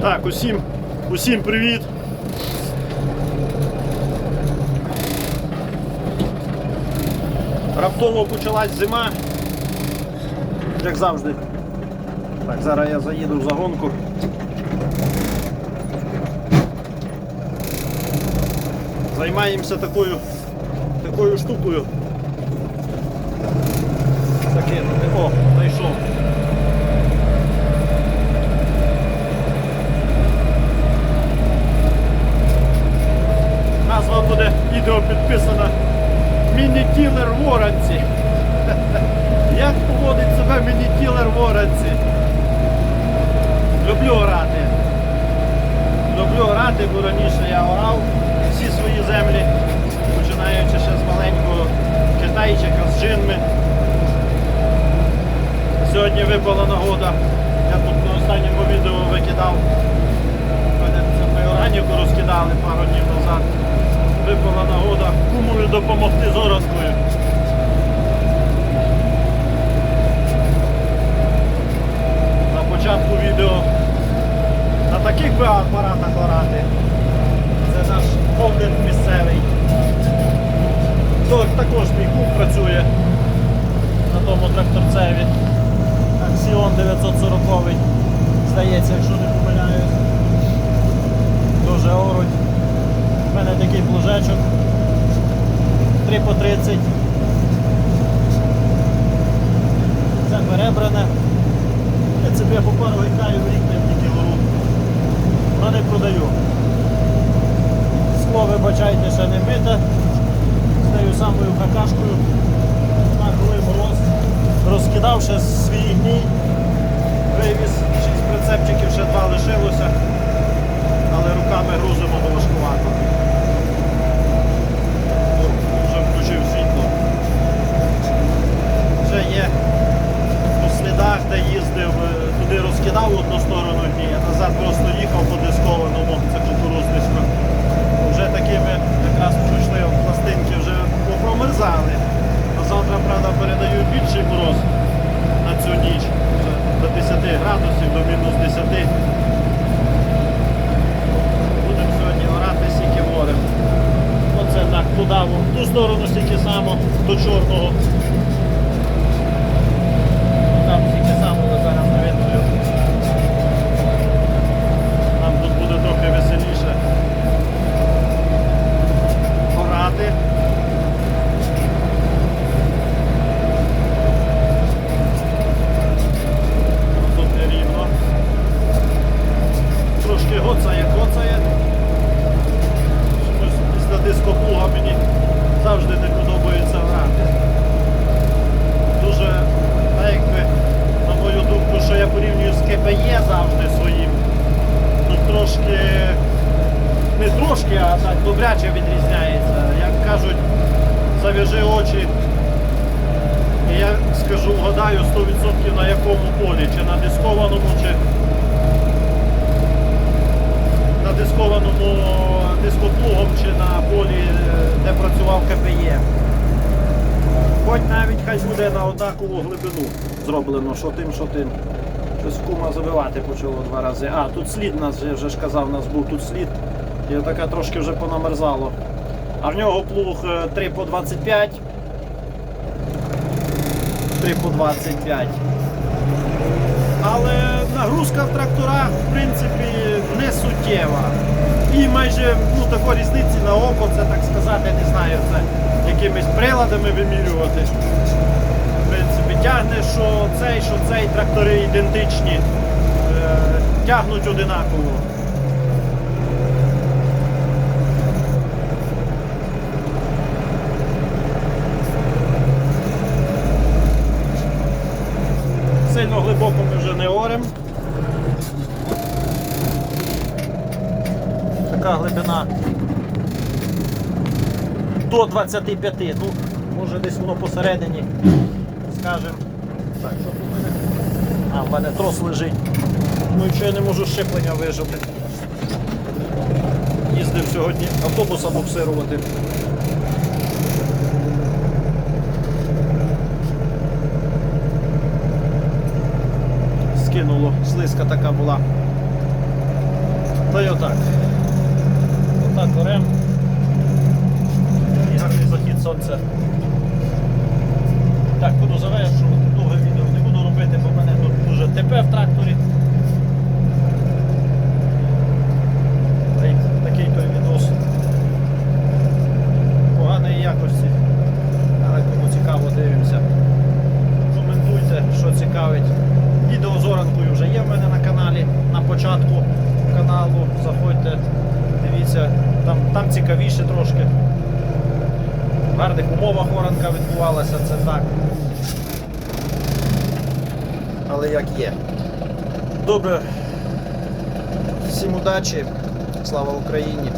Так, усім, усім привіт. Раптово почалась зима, як завжди. Так, Зараз я заїду в загонку. Займаємося такою такою штукою. Міні-кілер в. Як поводить себе міні-кілер в Оранці? Люблю орати. Люблю орати, бо раніше я орав всі свої землі, починаючи ще з маленького китайчика з джинми. Сьогодні випала нагода. Я тут на останньому відео викидав. Ми органіку розкидали пару днів назад. Нагода кумові допомогти з оранкою. На початку відео на таких би апаратах орати. Це наш холдинг місцевий. То також мій кум працює на тому тракторцеві. Аксіон 940 здається, якщо не помиляюсь. Дуже оруть. Мене такий плужечок. 3 по 30. Це перебране. Я себе по пару гектарів в рік тільки гору. Але не продаю. Скло, вибачайте, ще не мите. З тією самою какашкою. На коли мороз. Розкидав свій гній. Вивіз 6 прицепчиків, ще два лишилося. Але руками грузимо розкидав в одну сторону а назад просто їхав по дискованому, це кукурузницько. Вже такими якраз пройшли пластинки, вже попромерзали. А завтра, правда, передають більший мороз на цю ніч. До 10 градусів, до мінус 10. Будемо сьогодні орати стільки морем. Оце так, туди, ту сторону стільки само, до чорного. Там стільки само зараз не видно. Нам тут буде трохи веселіше. Орати. Тут не рівно. Трошки гоцає, гоцає. Чомусь після дископлуга мені завжди не подобається грати. Дуже, так якби, на мою думку, що я порівнюю з КПЄ завжди своїм. Тут трошки, не трошки, а так добряче відрізняється. Як кажуть, зав'яжи очі. І я скажу, вгадаю 100% на якому полі, чи на дискованому, чи дискованому дископлугом, чи на полі, е, де працював КПЄ. Хоч навіть хай буде на однакову глибину зроблено, що тим, що тим. Щось кума забивати почало два рази. А, тут слід нас, я вже ж казав, нас був тут слід. І таке трошки вже понамерзало. А в нього плуг е, 3 по 25. 3 по 25. Але нагрузка в тракторах, в принципі, не суттєва. І майже ну, такої різниці на око, це так сказати, не знаю, це якимись приладами вимірювати. В принципі, тягне, що цей, що цей трактори ідентичні, е, тягнуть одинаково. Сильно глибоко ми вже не оремо. Така глибина до 25. Ну, може десь воно посередині. Скажем. Так, що тут мене? А, в мене трос лежить. Ну і що я не можу щеплення вижити. Їздив сьогодні автобусом буксирувати. Редиска така була. Та й отак. початку каналу. Заходьте, дивіться, там там цікавіше трошки. В гарних умовах оранка відбувалася, це так. Але як є. Добре. Всім удачі, слава Україні!